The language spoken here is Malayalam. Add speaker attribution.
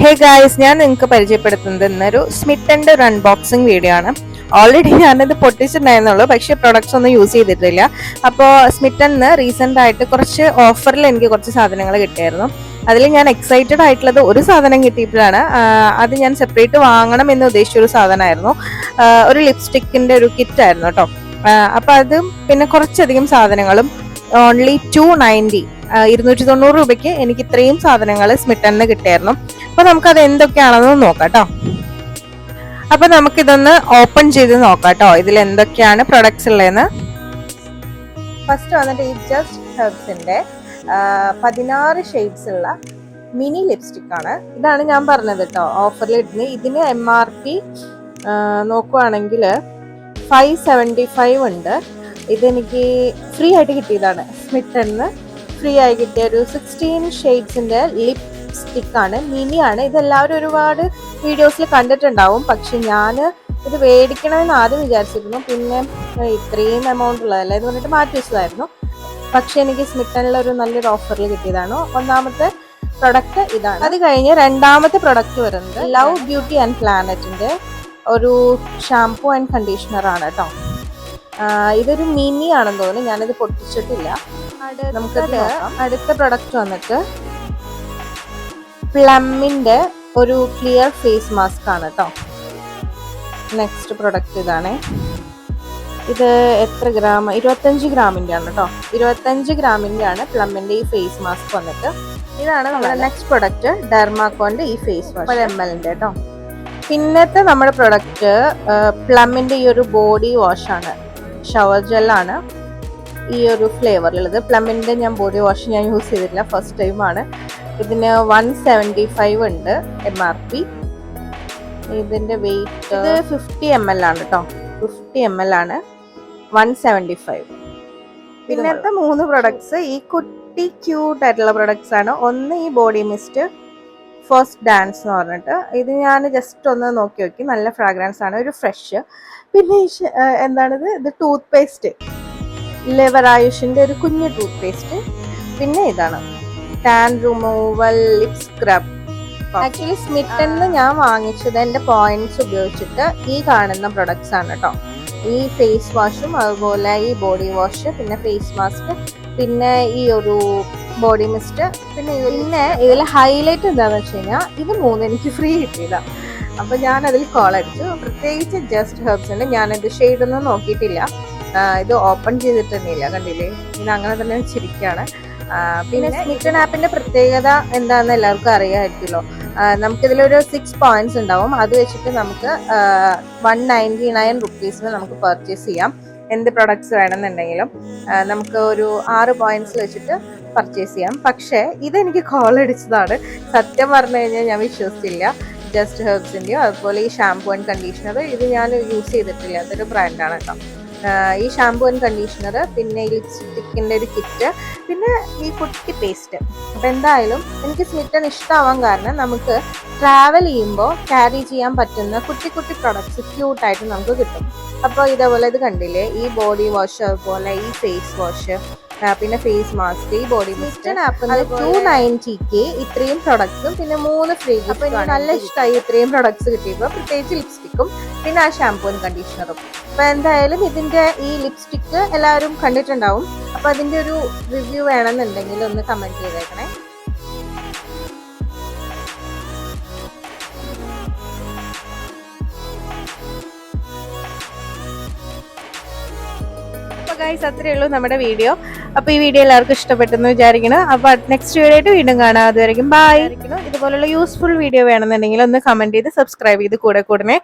Speaker 1: ഹേ ഗായ്സ് ഞാൻ നിങ്ങൾക്ക് പരിചയപ്പെടുത്തുന്നത് ഇന്നൊരു സ്മിറ്റന്റെ ഒരു അൺബോക്സിംഗ് വീഡിയോ ആണ്. ഓൾറെഡി ഞാനത് പൊട്ടിച്ചിട്ടുണ്ടായിരുന്നുള്ളൂ പക്ഷേ പ്രൊഡക്ട്സ് ഒന്നും യൂസ് ചെയ്തിട്ടില്ല. അപ്പോൾ സ്മിറ്റന്ന് റീസെന്റ് ആയിട്ട് കുറച്ച് ഓഫറിൽ എനിക്ക് കുറച്ച് സാധനങ്ങൾ കിട്ടിയായിരുന്നു. അതിൽ ഞാൻ എക്സൈറ്റഡ് ആയിട്ടുള്ളത് ഒരു സാധനം കിട്ടിയപ്പോഴാണ്. ആ, അത് ഞാൻ സെപ്പറേറ്റ് വാങ്ങണം എന്ന് ഉദ്ദേശിച്ച ഒരു സാധനമായിരുന്നു ഒരു ലിപ്സ്റ്റിക്കിന്റെ ഒരു കിറ്റ് ആയിരുന്നു കേട്ടോ. അപ്പോൾ അതും പിന്നെ കുറച്ചധികം സാധനങ്ങളും. ഓൺലി ടു നയന്റി ഇരുന്നൂറ്റി തൊണ്ണൂറ് രൂപയ്ക്ക് എനിക്ക് ഇത്രയും സാധനങ്ങൾ സ്മിറ്റന്ന് കിട്ടിയായിരുന്നു. അപ്പൊ അത് എന്തൊക്കെയാണെന്ന് നോക്കാം കേട്ടോ അപ്പൊ നമുക്കിതൊന്ന് ഓപ്പൺ ചെയ്ത് നോക്കാം കേട്ടോ ഇതിൽ എന്തൊക്കെയാണ് പ്രൊഡക്ട്സ് ഉള്ളതെന്ന്. ഫസ്റ്റ് വന്നിട്ട് ഈ ജസ്റ്റ് ഹെർബ്സിന്റെ പതിനാറ് ഷെയ്ഡ്സ് ഉള്ള മിനി ലിപ്സ്റ്റിക് ആണ്. ഇതാണ് ഞാൻ പറഞ്ഞത് കേട്ടോ ഓഫറിൽ ഇടുന്നത് ഇതിന് എം ആർ പി നോക്കുവാണെങ്കിൽ ഫൈവ് സെവന്റി ഫൈവ് ഉണ്ട്. ഇതെനിക്ക് ഫ്രീ ആയിട്ട് കിട്ടിയതാണ് സ്മിറ്റന്ന് ഫ്രീ ആയി കിട്ടിയ ഒരു സിക്സ്റ്റീൻ ഷെയ്ഡ്സിന്റെ ലിപ് ആണ്. മിനി ആണ് ഇതെല്ലാവരും ഒരുപാട് വീഡിയോസിൽ കണ്ടിട്ടുണ്ടാവും. പക്ഷെ ഞാൻ ഇത് മേടിക്കണമെന്ന് ആദ്യം വിചാരിച്ചിരുന്നു. പിന്നെ ഇത്രയും എമൗണ്ട് ഉള്ളതല്ല എന്ന് പറഞ്ഞിട്ട് മാറ്റി വെച്ചതായിരുന്നു. പക്ഷേ എനിക്ക് സ്മിറ്റനിൽ ഒരു നല്ലൊരു ഓഫറിൽ കിട്ടിയതാണ്. ഒന്നാമത്തെ പ്രൊഡക്റ്റ് ഇതാണ്. അത് കഴിഞ്ഞ് രണ്ടാമത്തെ പ്രൊഡക്റ്റ് വരുന്നത് ലവ് ബ്യൂട്ടി ആൻഡ് പ്ലാനറ്റിന്റെ ഒരു ഷാംപൂ ആൻഡ് കണ്ടീഷണറാണ് കേട്ടോ. ഇതൊരു മിനി ആണെന്ന് തോന്നുന്നു. ഞാനിത് പൊട്ടിച്ചിട്ടില്ല. നമുക്കത് അടുത്ത പ്രൊഡക്റ്റ് വന്നിട്ട് പ്ലമ്മിന്റെ ഒരു ക്ലിയർ ഫേസ് മാസ്ക് ആണ് കേട്ടോ നെക്സ്റ്റ് പ്രൊഡക്റ്റ് ഇതാണ്. ഇത് എത്ര ഗ്രാം ഇരുപത്തഞ്ച് ഗ്രാമിന്റെ ആണ് കേട്ടോ ഇരുപത്തഞ്ച് ഗ്രാമിന്റെ ആണ് പ്ലമ്മിന്റെ ഈ ഫേസ് മാസ്ക് വന്നിട്ട്. ഇതാണ് നമ്മുടെ നെക്സ്റ്റ് പ്രൊഡക്റ്റ് ഡെർമാക്കോന്റെ ഈ ഫേസ് വാഷ് എം എല്ലിന്റെ കേട്ടോ പിന്നത്തെ നമ്മുടെ പ്രൊഡക്റ്റ് പ്ലമ്മിന്റെ ഈ ഒരു ബോഡി വാഷ് ആണ്. ഷവർ ജെല്ലാണ് ഈ ഒരു ഫ്ലേവറിലുള്ളത് പ്ലമ്മിന്റെ ഞാൻ ബോഡി വാഷ് ഞാൻ യൂസ് ചെയ്തിട്ടില്ല. ഫസ്റ്റ് ടൈമാണ് ഇതിന് വൺ സെവന്റി ഫൈവ് ഉണ്ട് എം ആർ പി ഇതിന്റെ വെയിറ്റ് ഇത് ഫിഫ്റ്റി എം എൽ ആണ് കേട്ടോ ഫിഫ്റ്റി എം എൽ ആണ്. വൺ സെവന്റി ഫൈവ് പിന്നത്തെ മൂന്ന് പ്രൊഡക്ട്സ് ഈ കുട്ടി ക്യൂട്ട് ആയിട്ടുള്ള പ്രൊഡക്ട്സ് ആണ്. ഒന്ന് ഈ ബോഡി മിസ്റ്റ് ഫസ്റ്റ് ഡാൻസ് എന്ന് പറഞ്ഞിട്ട്. ഇത് ഞാൻ ജസ്റ്റ് ഒന്ന് നോക്കി നോക്കി. നല്ല ഫ്രാഗ്രൻസ് ആണ്. ഒരു ഫ്രഷ് പിന്നെ എന്താണിത്? ഇത് ടൂത്ത് പേസ്റ്റ് ലിവർ ആയുഷിന്റെ ഒരു കുഞ്ഞു ടൂത്ത് പേസ്റ്റ് പിന്നെ ഇതാണ്. Tan removal lip scrub actually സ്മിറ്റന്ന് ഞാൻ വാങ്ങിച്ചത് എന്റെ പോയിന്റ്സ് ഉപയോഗിച്ചിട്ട് ഈ കാണുന്ന പ്രൊഡക്ട്സ് ആണ് കേട്ടോ ഈ ഫേസ് വാഷും അതുപോലെ ഈ ബോഡി വാഷ് പിന്നെ ഫേസ് മാസ്ക് പിന്നെ ഈ ഒരു ബോഡി മിസ്റ്റ് പിന്നെ പിന്നെ ഇതിൽ ഹൈലൈറ്റ് എന്താണെന്ന് വെച്ച് കഴിഞ്ഞാൽ ഇത് മൂന്ന് എനിക്ക് ഫ്രീ കിട്ടിയതാ. അപ്പോൾ ഞാൻ അതിൽ കോൾ അടിച്ചു. പ്രത്യേകിച്ച് ജസ്റ്റ് ഹെർബ്സിന്റെ ഞാൻ ഷെയ്ഡ് ഷെയ്ഡൊന്നും നോക്കിയിട്ടില്ല. ഇത് ഓപ്പൺ ചെയ്തിട്ടൊന്നുമില്ല കണ്ടില്ലേ? ഇത് അങ്ങനെ തന്നെ ചിരിക്കുകയാണ് പിന്നെ സ്മിറ്റൺ ആപ്പിന്റെ പ്രത്യേകത എന്താണെന്ന് എല്ലാവർക്കും അറിയാമായിരിക്കുമല്ലോ. നമുക്കിതിലൊരു സിക്സ് പോയിന്റ്സ് ഉണ്ടാവും. അത് വെച്ചിട്ട് നമുക്ക് വൺ നയന്റി നയൻ റുപ്പീസിന് നമുക്ക് പർച്ചേസ് ചെയ്യാം. എന്ത് പ്രൊഡക്ട്സ് വേണമെന്നുണ്ടെങ്കിലും. നമുക്ക് ഒരു ആറ് പോയിന്റ്സ് വെച്ചിട്ട് പർച്ചേസ് ചെയ്യാം. പക്ഷേ ഇതെനിക്ക് കോൾ അടിച്ചതാണ്. സത്യം പറഞ്ഞു കഴിഞ്ഞാൽ ഞാൻ വിശ്വസിച്ചില്ല. ജസ്റ്റ് ഹെർബ്സിന്റെയോ അതുപോലെ ഈ ഷാംപൂ ആൻഡ് കണ്ടീഷണർ ഇത് ഞാൻ യൂസ് ചെയ്തിട്ടില്ല. അതൊരു ബ്രാൻഡാണ് കേട്ടോ. ഈ ഷാംപൂ ആൻഡ് കണ്ടീഷണർ പിന്നെ ഈ ലിപ്സ്റ്റിക്കിന്റെ ഒരു കിറ്റ് പിന്നെ ഈ കുട്ടി പേസ്റ്റ് അപ്പം എന്തായാലും എനിക്ക് സ്മിറ്റൺ ഇഷ്ടമാവാൻ കാരണം നമുക്ക് ട്രാവൽ ചെയ്യുമ്പോൾ ക്യാരി ചെയ്യാൻ പറ്റുന്ന കുട്ടി കുട്ടി പ്രൊഡക്ട്സ് ക്യൂട്ടായിട്ട് നമുക്ക് കിട്ടും. അപ്പോൾ ഇതേപോലെ ഇത് കണ്ടില്ലേ? ഈ ബോഡി വാഷ് അതുപോലെ ഈ ഫേസ് വാഷ് പിന്നെ ഫേസ് മാസ്ക് ഈ ബോഡി മിസ്റ്റൺ ആപ്പ് ടു നയന്റിക്ക് ഇത്രയും പ്രൊഡക്ട്സും പിന്നെ മൂന്ന് ഫ്രീ അപ്പോൾ എനിക്ക് നല്ല ഇഷ്ടമായി ഇത്രയും പ്രൊഡക്ട്സ് കിട്ടിയപ്പോൾ പ്രത്യേകിച്ച് ലിപ്സ്റ്റിക്കും പിന്നെ ആ ഷാംപൂ കണ്ടീഷണറും അപ്പോൾ എന്തായാലും ഇതിന്റെ ഈ ലിപ്സ്റ്റിക്ക് എല്ലാവരും കണ്ടിട്ടുണ്ടാവും. അപ്പോൾ അതിന്റെ ഒരു റിവ്യൂ വേണമെന്നുണ്ടെങ്കിൽ ഒന്ന് കമന്റ് ചെയ്തേക്കണേ. ഗൈസ് അത്രയേ ഉള്ളൂ നമ്മുടെ വീഡിയോ. അപ്പൊ ഈ വീഡിയോ എല്ലാവർക്കും ഇഷ്ടപ്പെട്ടെന്ന് വിചാരിക്കണം അപ്പൊ നെക്സ്റ്റ് വീഡിയോ ആയിട്ട് വീണ്ടും കാണാം. അതുവരെയും ബൈ ഇതുപോലുള്ള യൂസ്ഫുൾ വീഡിയോ വേണമെന്നുണ്ടെങ്കിൽ ഒന്ന് കമന്റ് ചെയ്ത് സബ്സ്ക്രൈബ് ചെയ്ത് കൂടെ കൂടണേ.